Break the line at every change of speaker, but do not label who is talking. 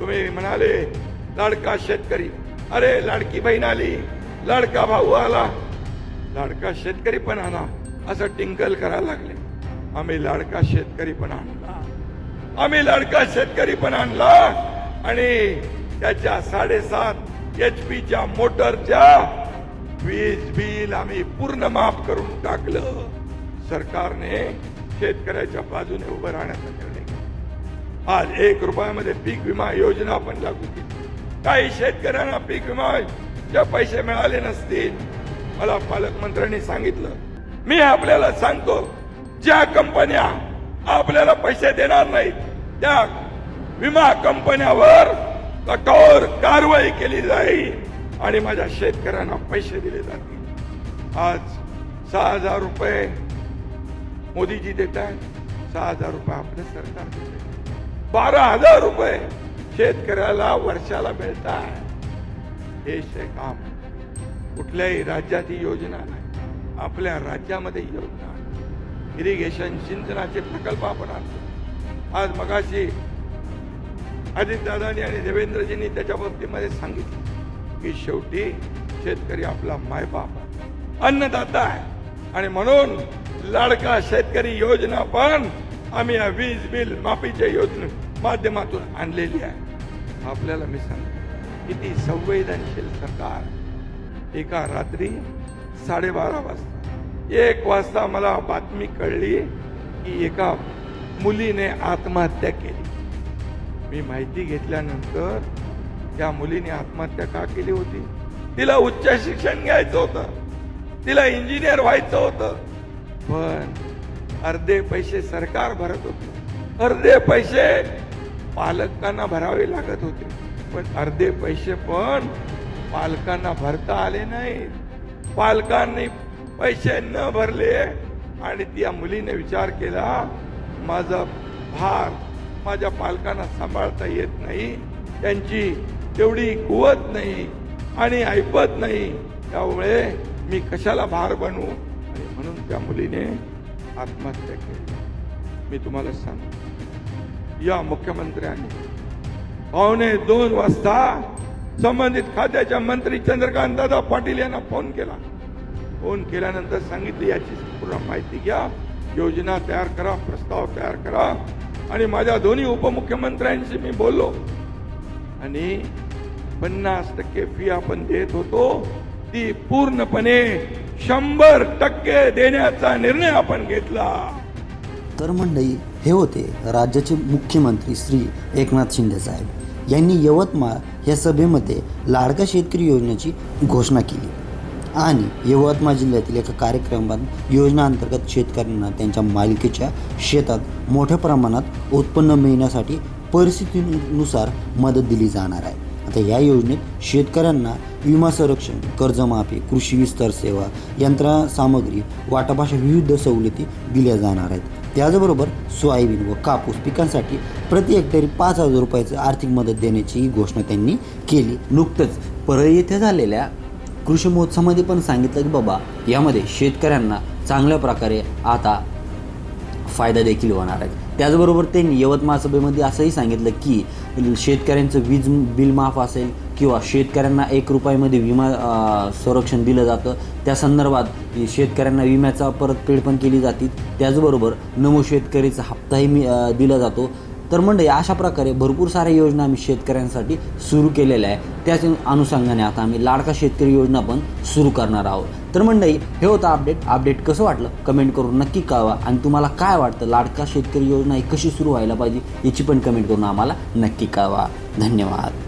तुम्ही म्हणाले लाडका शेतकरी. अरे लाडकी बहीण आली. लाडका भाऊ आला. लाडका शेतकरी पण आला. असं टिंकल करायला लागले. आम्ही लाडका शेतकरी पण आणला. आम्ही लाडका शेतकरी पण आणला. आणि त्याच्या साडेसात एच पीच्या मोटरच्या वीज बिल आम्ही पूर्ण माफ करून टाकलं. सरकारने शेतकऱ्याच्या बाजूने उभं राहण्याचा निर्णय आज एक रुपयामध्ये पीक विमा योजना आपण लागू केली. काही शेतकऱ्यांना पीक विमा पैसे मिळाले नसतील मला पालकमंत्र्यांनी सांगितलं. मी आपल्याला सांगतो ज्या कंपन्या आपल्याला पैसे देणार नाहीत त्या विमा कंपन्यावर कठोर कारवाई केली जाईल आणि माझ्या शेतकऱ्यांना पैसे दिले जातील. आज सहा हजार रुपये मोदीजी देत आहेत सहा हजार रुपये आपलं सरकार देत आहे बारा हजार रुपये शेतकऱ्याला वर्षाला मिळत आहे हे काम कुठल्याही राज्यात ही योजना नाही. आपल्या राज्यामध्ये योजना इरिगेशन सिंचनाचे प्रकल्प आपण आणतो. आज मगाशी अजितदादांनी आणि देवेंद्रजींनी त्याच्या बाबतीमध्ये सांगितलं. की शेवटी शेतकरी आपला मायबाप आहे. अन्नदाता आहे. आणि म्हणून लाडका शेतकरी योजना पण आम्ही या वीज बिल माफीच्या योजने माध्यमातून आणलेली आहे. आपल्याला मी सांगतो किती संवेदनशील सरकार. एका रात्री साडेबारा वाजता एक वाजता मला बातमी कळली की एका मुलीने आत्महत्या केली. मी माहिती घेतल्यानंतर त्या मुलीने आत्महत्या का केली होती? तिला उच्च शिक्षण घ्यायचं होतं. तिला इंजिनियर व्हायचं होतं. पण अर्धे पैसे सरकार भरत होते. अर्धे पैसे पालकांना भरावे लागत होते. पण अर्धे पैसे पण पालकांना भरता आले नाहीत. पालकांनी पैसे न भरले आणि त्या मुलीने विचार केला माझा भार माझ्या पालकांना सांभाळता येत नाही. त्यांची तेवढी कुवत नाही आणि ऐपत नाही. त्यामुळे मी कशाला भार बनवू आणि म्हणून त्या मुलीने आत्महत्या केली. मी तुम्हाला सांगतो. या मुख्यमंत्र्यांनी पावणे दोन वाजता संबंधित खात्याच्या मंत्री चंद्रकांत दादा पाटील यांना फोन केला. फोन केल्यानंतर सांगितले याची पूर्ण माहिती घ्या योजना तयार करा प्रस्ताव तयार करा. आणि माझ्या दोन्ही उपमुख्यमंत्र्यांशी मी बोललो. आणि पन्नास टक्के फी आपण देत होतो. ती पूर्णपणे शंभर टक्के देण्याचा निर्णय आपण घेतला.
तर मंडई हे होते राज्याचे मुख्यमंत्री श्री एकनाथ शिंदे साहेब. यांनी यवतमाळ या सभेमध्ये लाडका शेतकरी योजनेची घोषणा केली. आणि यवतमाळ जिल्ह्यातील एका कार्यक्रमात योजनांतर्गत शेतकऱ्यांना त्यांच्या मालकीच्या शेतात मोठ्या प्रमाणात उत्पन्न मिळण्यासाठी परिस्थितीनुसार मदत दिली जाणार आहे. आता या योजनेत शेतकऱ्यांना विमा संरक्षण कर्जमाफी कृषी विस्तार सेवा यंत्रसामग्री वाटपाशा विविध सवलती दिल्या जाणार आहेत. त्याचबरोबर सोयाबीन व कापूस पिकांसाठी प्रति हेक्टरी पाच हजार रुपयाची आर्थिक मदत देण्याची घोषणा त्यांनी केली. नुकतंच परळी येथे झालेल्या कृषी महोत्सवामध्ये पण सांगितलं की बाबा यामध्ये शेतकऱ्यांना चांगल्या प्रकारे आता फायदा देखील होणार आहे. त्याचबरोबर त्यांनी यवतमाळ सभेमध्ये असंही सांगितलं की शेतकऱ्यांचं वीज बिल माफ असेल किंवा शेतकऱ्यांना एक रुपयामध्ये विमा संरक्षण दिलं जातं त्या संदर्भात शेतकऱ्यांना विम्याचा परतफेड पण केली जाते. त्याचबरोबर नमो शेतकरीचा हप्ताही मी दिला जातो. तर मंडळी अशा प्रकारे भरपूर साऱ्या योजना आम्ही शेतकऱ्यांसाठी सुरू केलेल्या आहे त्याच अनुषंगाने आता आम्ही लाडका शेतकरी योजना पण सुरू करणार आहोत. तर मंडळी हे होतं अपडेट अपडेट कसं वाटलं? कमेंट करून नक्की कळवा. आणि तुम्हाला काय वाटतं? लाडका शेतकरी योजना ही कशी सुरू व्हायला पाहिजे? याची पण कमेंट करून आम्हाला नक्की कळवा. धन्यवाद.